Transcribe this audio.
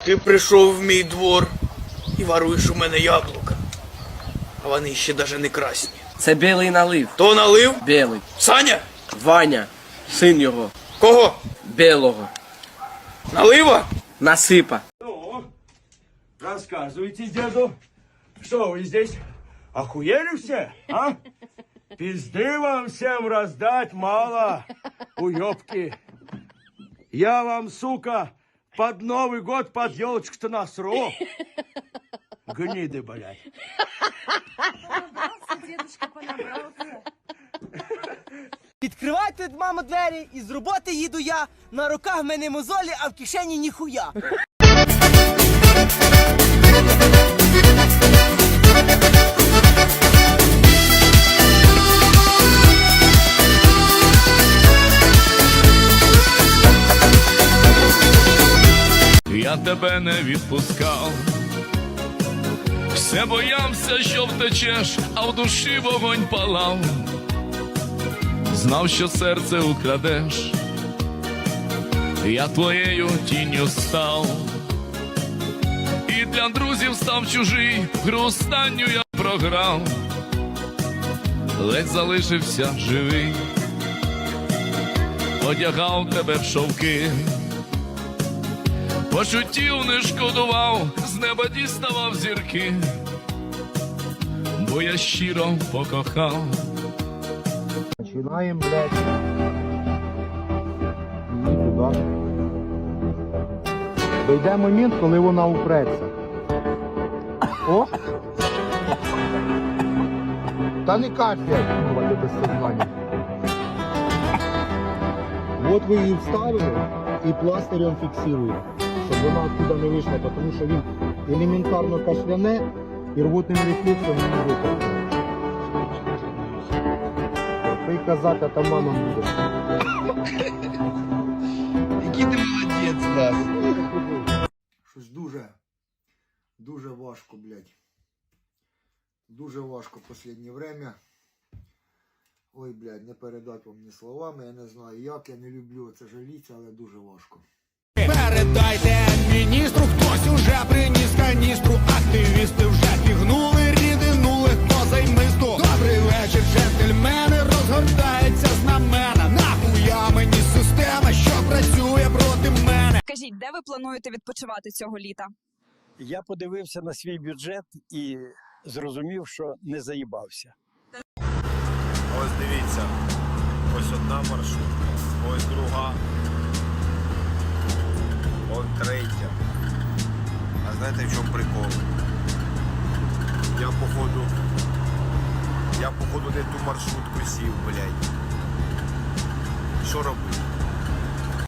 Ти прийшов в мій двор і воруєш у мене яблука. А вони ще даже не красні. Це білий налив. То налив? Білий. Саня? Ваня, син його, Кого? білого. Налива? Насипа. Ну, рассказывайте деду, что вы здесь охуели все, а? Пизды вам всем раздать мало, уёбки. Я вам, сука, под Новый год под елочку-то насру. Гниды, блядь. Відкривайте, мама, двері, і з роботи їду я. На руках в мене мозолі, а в кишені ніхуя. Тебе не відпускав. Все боявся, що втечеш, а в душі вогонь палав. Знав, що серце украдеш, я твоєю тінню став. І для друзів став чужий, гру останню я програв, ледь залишився живий, одягав тебе в шовки. Почуттів не шкодував, з неба діставав зірки, бо я щиро покохав. Начинаем, блядь. І туди. Дойде момент, коли вона упреться. О! Та не кашляй, курва, ти без сознання. От ви її вставили і пластирем фіксуєте, щоб вона оттуда не вийшла, тому що він елементарно кашляне і рвотним рефлексом не може. Ти казак атаманом будеш. Який ти молодець, нас. Щось дуже, дуже важко, блядь. Дуже важко в останнє время. Ой, блядь, не передати вам ні словами, я не знаю як, я не люблю це жаліться, але дуже важко. Передайте міністру, хтось уже приніс каністру. Активісти вже пігнули, рідину легко займисту. Добрий вечір, джентльмени, розгортається знамена. Нахуя мені система, що працює проти мене. Кажіть, де ви плануєте відпочивати цього літа? Я подивився на свій бюджет і зрозумів, що не заїбався. Ось дивіться, ось одна маршрутка, ось друга, третя. А знаєте в чому прикол? Я походу. Я походу не ту маршрутку сів, блядь. Що робити?